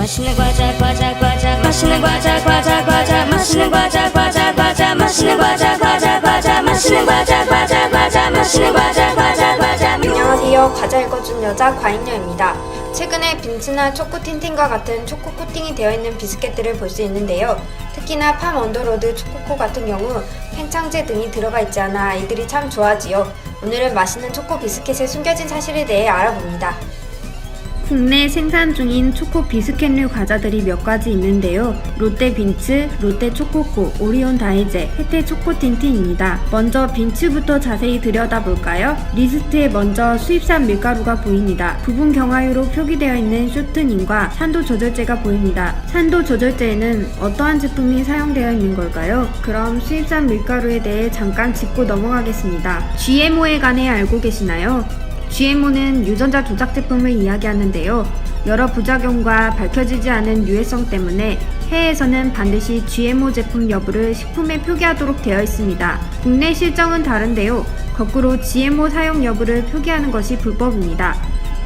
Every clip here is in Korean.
맛있는 과자 과자 과자 맛있는 과자 과자 과자 맛있는 과자 과자 과자 맛있는 과자 과자 과자 맛있는 과자 과자 과자 맛있는 과자 과자 과자 안녕하세요. 과자 읽어준 여자 과잉녀입니다. 최근에 빈츠나 초코 틴틴과 같은 초코 코팅이 되어 있는 비스켓들을 볼 수 있는데요. 특히나 팜 언더로드 초코코 같은 경우 팽창제 등이 들어가 있지 않아 아이들이 참 좋아하지요. 오늘은 맛있는 초코 비스켓의 숨겨진 사실에 대해 알아봅니다. 국내 생산 중인 초코 비스켓류 과자들이 몇 가지 있는데요. 롯데 빈츠, 롯데 초코코, 오리온 다이제, 혜태 초코 틴틴입니다. 먼저 빈츠부터 자세히 들여다볼까요? 리스트에 먼저 수입산 밀가루가 보입니다. 부분 경화유로 표기되어 있는 쇼트닝과 산도 조절제가 보입니다. 산도 조절제에는 어떠한 제품이 사용되어 있는 걸까요? 그럼 수입산 밀가루에 대해 잠깐 짚고 넘어가겠습니다. GMO에 관해 알고 계시나요? GMO는 유전자 조작 제품을 이야기하는데요. 여러 부작용과 밝혀지지 않은 유해성 때문에 해외에서는 반드시 GMO 제품 여부를 식품에 표기하도록 되어 있습니다. 국내 실정은 다른데요. 거꾸로 GMO 사용 여부를 표기하는 것이 불법입니다.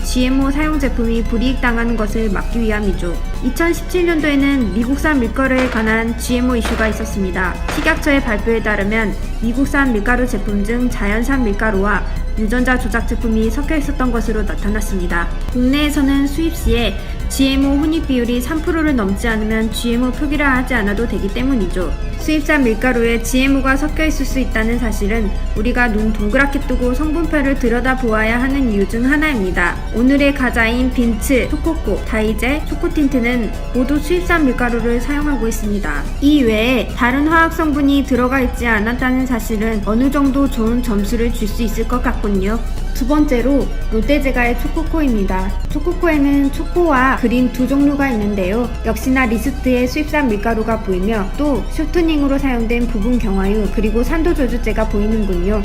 GMO 사용 제품이 불이익 당하는 것을 막기 위함이죠. 2017년도에는 미국산 밀가루에 관한 GMO 이슈가 있었습니다. 식약처의 발표에 따르면 미국산 밀가루 제품 중 자연산 밀가루와 유전자 조작 제품이 섞여 있었던 것으로 나타났습니다. 국내에서는 수입 시에 GMO 혼입 비율이 3%를 넘지 않으면 GMO 표기를 하지 않아도 되기 때문이죠. 수입산 밀가루에 GMO가 섞여 있을 수 있다는 사실은 우리가 눈 동그랗게 뜨고 성분표를 들여다 보아야 하는 이유 중 하나입니다. 오늘의 가자인 빈츠, 초코코, 다이제, 초코틴트는 모두 수입산 밀가루를 사용하고 있습니다. 이 외에 다른 화학 성분이 들어가 있지 않았다는 사실은 어느 정도 좋은 점수를 줄 수 있을 것 같군요. 두 번째로 롯데제과의 초코코입니다. 초코코에는 초코와 그린 두 종류가 있는데요. 역시나 리스트에 수입산 밀가루가 보이며 또 쇼트닝 으로 사용된 부분 경화유 그리고 산도 조주제가 보이는군요.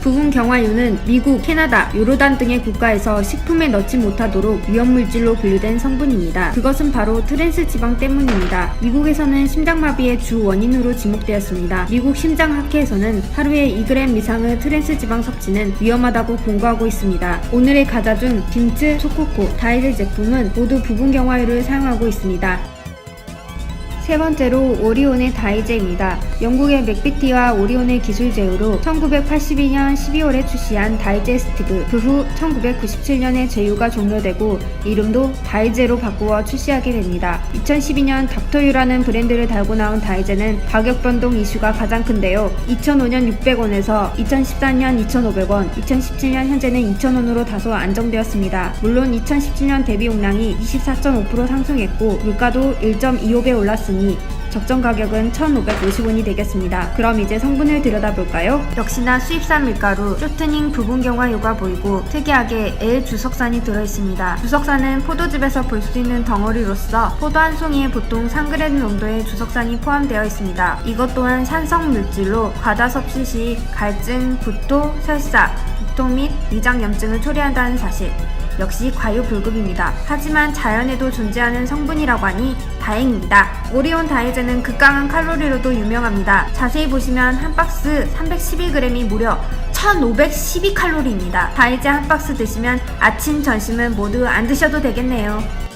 부분 경화유는 미국, 캐나다, 요르단 등의 국가에서 식품에 넣지 못하도록 위험물질로 분류된 성분입니다. 그것은 바로 트랜스 지방 때문입니다. 미국에서는 심장마비의 주 원인으로 지목되었습니다. 미국 심장학회에서는 하루에 2g 이상의 트랜스 지방 섭취는 위험하다고 공고하고 있습니다. 오늘의 과자 중 빈츠, 초코코, 다이제 제품은 모두 부분 경화유를 사용하고 있습니다. 세 번째로 오리온의 다이제입니다. 영국의 맥비티와 오리온의 기술 제휴로 1982년 12월에 출시한 다이제 스티브, 그 후 1997년에 제휴가 종료되고 이름도 다이제로 바꾸어 출시하게 됩니다. 2012년 닥터유라는 브랜드를 달고 나온 다이제는 가격 변동 이슈가 가장 큰데요. 2005년 600원에서 2014년 2,500원, 2017년 현재는 2,000원으로 다소 안정되었습니다. 물론 2017년 대비 용량이 24.5% 상승했고 물가도 1.25배 올랐으니 적정 가격은 1,550원이 되겠습니다. 그럼 이제 성분을 들여다볼까요? 역시나 수입산 밀가루, 쇼트닝 부분 경화유가 보이고 특이하게 L 주석산이 들어있습니다. 주석산은 포도즙에서 볼 수 있는 덩어리로서 포도 한 송이에 보통 3g 농도의 주석산이 포함되어 있습니다. 이것 또한 산성 물질로 과다 섭취 시 갈증, 구토, 설사, 두통 및 위장염증을 초래한다는 사실. 역시 과유불급입니다. 하지만 자연에도 존재하는 성분이라고 하니 다행입니다. 오리온 다이제는 극강한 칼로리로도 유명합니다. 자세히 보시면 한 박스 312g이 무려 1512칼로리입니다. 다이제 한 박스 드시면 아침, 점심은 모두 안 드셔도 되겠네요.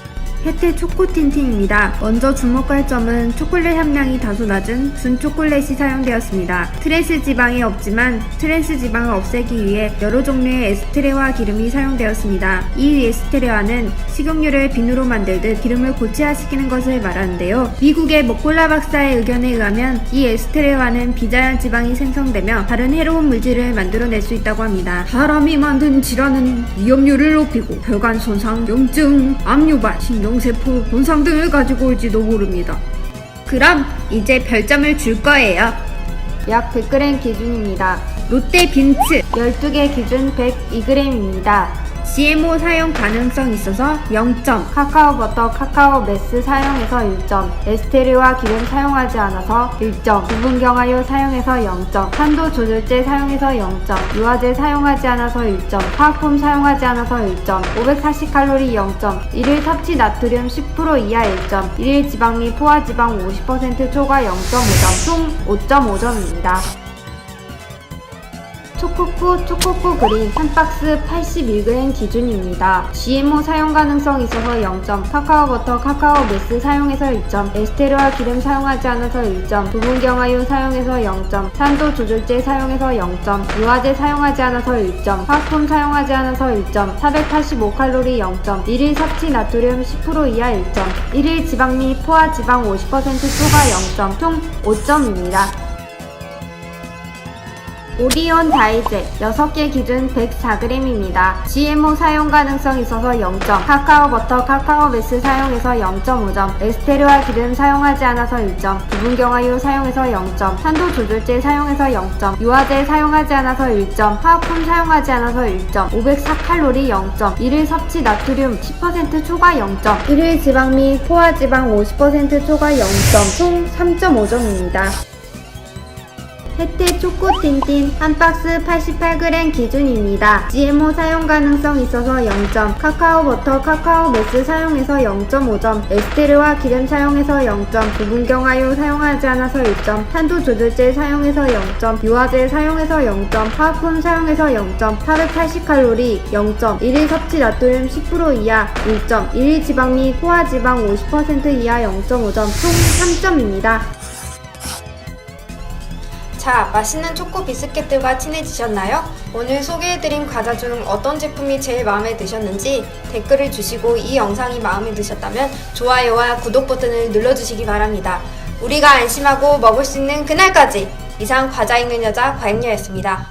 혜태 초코틴틴입니다. 먼저 주목할 점은 초콜릿 함량이 다소 낮은 준 초콜릿이 사용되었습니다. 트랜스 지방이 없지만 트랜스 지방을 없애기 위해 여러 종류의 에스테레화 기름이 사용되었습니다. 이 에스테레화는 식용유를 비누로 만들듯 기름을 고체화시키는 것을 말하는데요. 미국의 먹골라 박사의 의견에 의하면 이 에스테레화는 비자연 지방이 생성되며 다른 해로운 물질을 만들어낼 수 있다고 합니다. 사람이 만든 질환은 위험률을 높이고 혈관 손상, 염증, 압류 발, 신경 세포 손상 등을 가지고 올지도 모릅니다. 그럼 이제 별점을 줄 거예요. 약 100g 기준입니다. 롯데 빈츠 12개 기준 102g입니다. GMO 사용 가능성 있어서 0점, 카카오 버터, 카카오 메스 사용해서 1점, 에스테르와 기름 사용하지 않아서 1점, 부분 경화유 사용해서 0점, 산도 조절제 사용해서 0점, 유화제 사용하지 않아서 1점, 화학품 사용하지 않아서 1점, 540칼로리 0점, 일일 섭취 나트륨 10% 이하 1점, 일일 지방 및 포화지방 50% 초과 0.5점, 총 5.5점입니다. 초코코 초코코 그린 한 박스 81g 기준입니다. GMO 사용 가능성 있어서 0점, 카카오 버터, 카카오 메스 사용해서 1점, 에스테르와 기름 사용하지 않아서 1점, 부분 경화유 사용해서 0점, 산도 조절제 사용해서 0점, 유화제 사용하지 않아서 1점, 화품 사용하지 않아서 1점, 485칼로리 0점, 1일 섭취 나트륨 10% 이하 1점, 1일 지방 및 포화 지방 50% 초과 0점, 총 5점입니다. 오리온 다이제 6개 기준 104g입니다. GMO 사용 가능성 있어서 0점, 카카오 버터, 카카오 메스 사용해서 0.5점, 에스테르와 기름 사용하지 않아서 1점, 부분 경화유 사용해서 0점, 산도 조절제 사용해서 0점, 유화제 사용하지 않아서 1점, 화학품 사용하지 않아서 1점, 504칼로리 0점, 1일 섭취 나트륨 10% 초과 0점, 1일 지방 및 포화 지방 50% 초과 0점, 총 3.5점입니다. 혜태 초코 틴틴 한 박스 88g 기준입니다. GMO 사용 가능성 있어서 0점, 카카오 버터, 카카오 메스 사용해서 0.5점, 에스테르와 기름 사용해서 0점, 부분 경화유 사용하지 않아서 1점, 탄도 조절제 사용해서 0점, 유화제 사용해서 0점, 화학품 사용해서 0점, 480칼로리 0점, 1일 섭취 나트륨 10% 이하 1점, 1일 지방 및 포화 지방 50% 이하 0.5점, 총 3점입니다. 자, 맛있는 초코 비스켓들과 친해지셨나요? 오늘 소개해드린 과자 중 어떤 제품이 제일 마음에 드셨는지 댓글을 주시고 이 영상이 마음에 드셨다면 좋아요와 구독 버튼을 눌러주시기 바랍니다. 우리가 안심하고 먹을 수 있는 그날까지 이상 과자 읽는 여자 과잉녀였습니다.